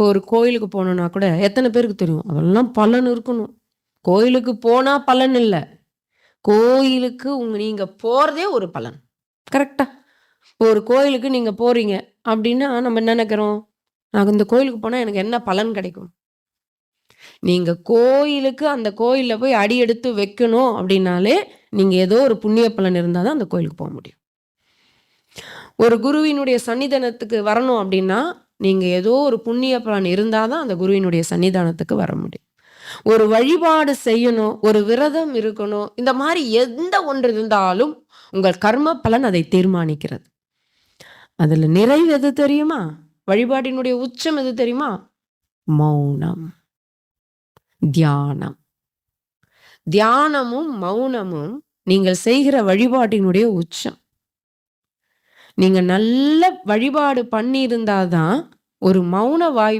இப்போ ஒரு கோயிலுக்கு போகணுன்னா கூட எத்தனை பேருக்கு தெரியும்? அதெல்லாம் பலன் இருக்கணும். கோயிலுக்கு போனால் பலன் இல்லை. கோயிலுக்கு உங்க நீங்கள் போகிறதே ஒரு பலன். கரெக்டா இப்போ ஒரு கோயிலுக்கு நீங்கள் போகிறீங்க அப்படின்னா நம்ம என்ன நினைக்கிறோம்? நான் இந்த கோயிலுக்கு போனால் எனக்கு என்ன பலன் கிடைக்கும்? நீங்கள் கோயிலுக்கு அந்த கோயிலில் போய் அடி எடுத்து வைக்கணும் அப்படின்னாலே நீங்கள் ஏதோ ஒரு புண்ணிய பலன் இருந்தால் தான் அந்த கோயிலுக்கு போக முடியும். ஒரு குருவினுடைய சன்னிதானத்துக்கு வரணும் அப்படின்னா நீங்கள் ஏதோ ஒரு புண்ணிய பலன் இருந்தால் தான் அந்த குருவினுடைய சன்னிதானத்துக்கு வர முடியும். ஒரு வழிபாடு செய்யணும் ஒரு விரதம் இருக்கணும் இந்த மாதிரி எந்த ஒன்று இருந்தாலும் உங்கள் கர்ம பலன் அதை தீர்மானிக்கிறது. அதில் நிறைவு எது தெரியுமா? வழிபாட்டினுடைய உச்சம் எது தெரியுமா? மௌனம். தியானம். தியானமும் மௌனமும் நீங்கள் செய்கிற வழிபாட்டினுடைய உச்சம். நீங்கள் நல்ல வழிபாடு பண்ணி தான் ஒரு மௌன வாய்ப்பு